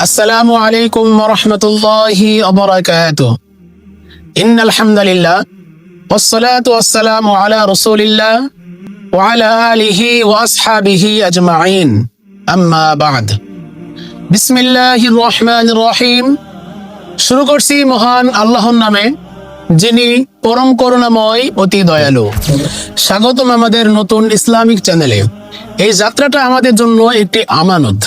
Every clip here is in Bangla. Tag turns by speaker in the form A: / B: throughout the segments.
A: السلام عليكم ورحمة الله وبركاته إن الحمد لله والصلاة والسلام على رسول الله وعلى آله وأصحابه أجمعين أما بعد بسم الله الرحمن الرحيم শুরু করছি মহান আল্লাহর নামে যিনি পরম করুণাময় অতি দয়ালু স্বাগতম আমাদের নতুন ইসলামিক চ্যানেলে এই যাত্রাটা আমাদের জন্য একটি আমানত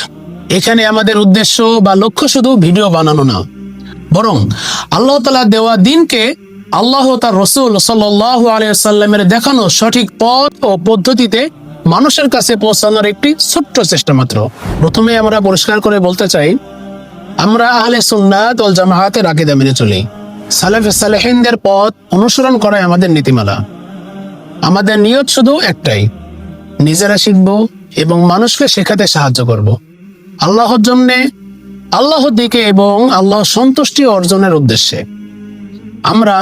A: এখানে আমাদের উদ্দেশ্য বা লক্ষ্য শুধু ভিডিও বানানো না, বরং আল্লাহ তালা দেওয়া দিনকে আল্লাহ তার রসুল সাল্লাহ আলিয়াল্লামের দেখানো সঠিক পথ ও পদ্ধতিতে মানুষের কাছে পৌঁছানোর একটি ছোট্ট চেষ্টা মাত্র। প্রথমে আমরা পরিষ্কার করে বলতে চাই, আমরা আহলে সুন্নাত ওয়াল জামায়াতের আকিদা মেনে চলি। সালেফে সালেহিনদের পথ অনুসরণ করাই আমাদের নীতিমালা। আমাদের নিয়ত শুধু একটাই, নিজেরা শিখব এবং মানুষকে শেখাতে সাহায্য করব। আল্লাহর জন্য, আল্লাহর দিকে এবং আল্লাহ সন্তুষ্টি অর্জনের উদ্দেশ্যে। আমরা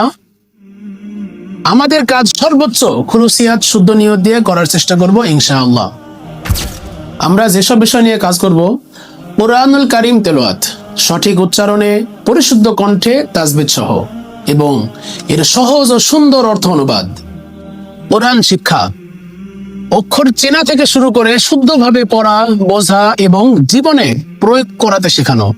A: আমাদের কাজ সর্বোচ্চ খুলুসিয়াত শুদ্ধ নিয়ত দিয়ে করার চেষ্টা করব, ইনশাআল্লাহ। আমরা যেসব বিষয় নিয়ে কাজ করব, কোরআনুল কারিম তেলোয়াত সঠিক উচ্চারণে, পরিশুদ্ধ কণ্ঠে তাজবিদ সহ, এবং এর সহজ ও সুন্দর অর্থ অনুবাদ, কোরআন শিক্ষা অক্ষর চেনা থেকে শুরু করে শুদ্ধভাবে পড়া, বোঝা এবং জীবনে প্রয়োগ করাতে শেখানো।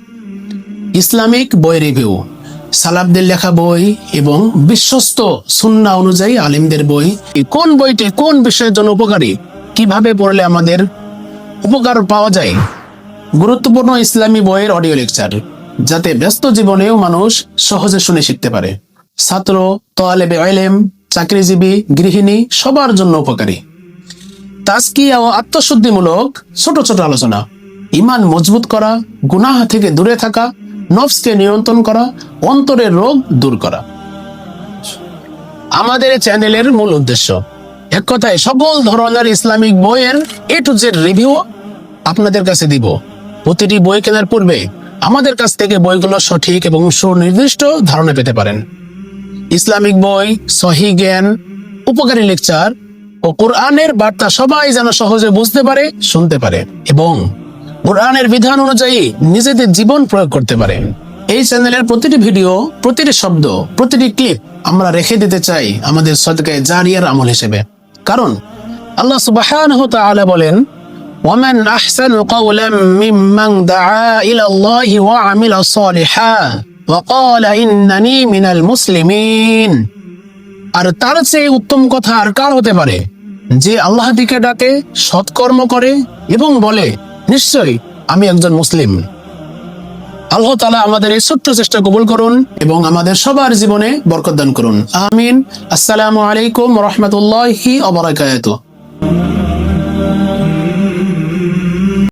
A: ইসলামিক বই রিভিউ সালাবদের লেখা বই এবং বিশ্বস্ত সুন্না অনুযায়ী আলিমদের বই। কোন বইটি কোন বিষয়ের জন্য উপকারী? কীভাবে পড়লে আমাদের উপকার পাওয়া যায়? গুরুত্বপূর্ণ ইসলামী বইয়ের অডিও লেকচার যাতে ব্যস্ত জীবনেও মানুষ সহজে শুনে শিখতে পারে। ছাত্র তোয়ালেবে আইলেম, চাকরিজীবী, গৃহিণী, সবার জন্য উপকারী। তাজকিয়া ও আত্মশুদ্ধিমূলক ছোট ছোট আলোচনা। ইমান মজবুত করা, গুনাহ থেকে দূরে থাকা, নফসকে নিয়ন্ত্রণ করা, অন্তরের রোগ দূর করা। আমাদের চ্যানেলের মূল উদ্দেশ্য। এক কথায় সকল ধরনের ইসলামিক বইয়ের এ টু জেড রিভিউ আপনাদের কাছে দিব। প্রতিটি বই কেনার পূর্বে আমাদের কাছ থেকে বইগুলো সঠিক এবং সুনির্দিষ্ট ধারণা পেতে পারেন। ইসলামিক বই, সহি জ্ঞান, উপকারী লেকচার ও কোরআনের বার্তা সবাই যেন সহজে বুঝতে পারে শুনতে পারে এবং কোরআনের বিধান অনুযায়ী নিজেদের জীবন প্রয়োগ করতে পারে এই চ্যানেলের প্রতিটি ভিডিও প্রতিটি শব্দ প্রতিটি ক্লিপ আমরা রেখে দিতে চাই আমাদের সদকায় জারিয়ার আমল হিসেবে কারণ আল্লাহ সুবহানাহু ওয়া তাআলা বলেন ومن أحسن قولا ممن دعا إلى الله وعمل صالحا وقال إنني من المسلمين আর তার চেয়ে উত্তম কথা আর কার হতে পারে যে আল্লাহ দিকে ডাকে, সৎকর্ম করে এবং বলে নিশ্চয় আমি একজন মুসলিম। আল্লাহ তালা আমাদের এই ছোট্ট চেষ্টা কবুল করুন এবং আমাদের সবার জীবনে বরকত দান করুন। আমিন। আসসালামু আলাইকুম রহমতুল্লাহি অবরাকাত